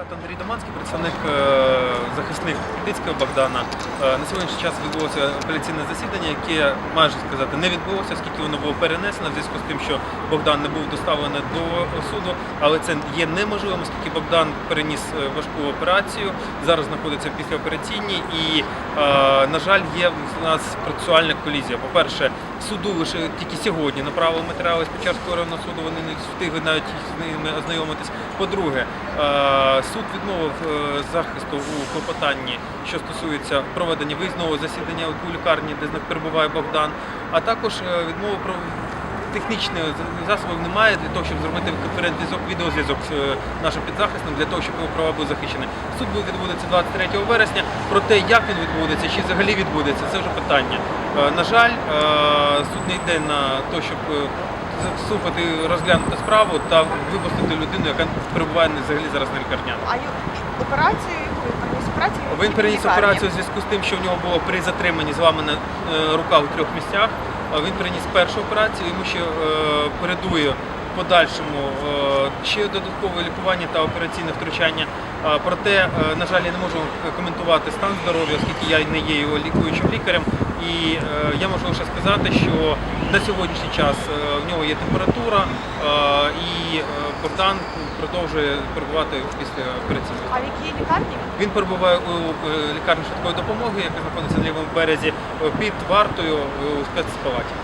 Адвокат Андрій Доманський, представник е, захисник Підицького Богдана. Е, На сьогоднішній час відбулося апеляційне засідання, яке майже сказати не відбулося, оскільки воно було перенесено в зв'язку з тим, що Богдан не був доставлений до суду. Але це є неможливим, оскільки Богдан переніс е, важку операцію, зараз знаходиться в післяопераційній і, на жаль, є в нас процесуальна колізія. По-перше, суду лише тільки сьогодні направили матеріали з Печерського районного суду, вони не встигли навіть з ними ознайомитись. По-друге, суд відмовив е, захисту у клопотанні, що стосується проведення виїзного засідання у лікарні, де перебуває Богдан, а також е, відмовив про технічних засобів немає для того, щоб зробити конферентний зв'язок, відеозв'язок з е, нашим підзахисним, для того, щоб його права були захищені. Суд буде відбудеться 23 вересня. Про те, як він відбудеться, чи взагалі відбудеться, це вже питання. На жаль, суд не йде на те, щоб е, розглянути справу та випустити людину, яка перебуває взагалі зараз на лікарняному. А операцію, яку він переніс операцію? Він в переніс операцію у зв'язку з тим, що в нього було при затриманні зламана на рука у трьох місцях. А Він переніс першу операцію, йому ще е, передує подальшому е, ще додаткове лікування та операційне втручання. Проте, е, на жаль, я не можу коментувати стан здоров'я, оскільки я не є його лікуючим лікарем. І е, я можу лише сказати, що на сьогоднішній час е, в нього є температура, е, і е, Богдан продовжує перебувати після операційного. А в якій лікарні? він? Перебуває у е, лікарні швидкої допомоги, яка знаходиться на лівому березі е, під вартою е, у спецпалаті.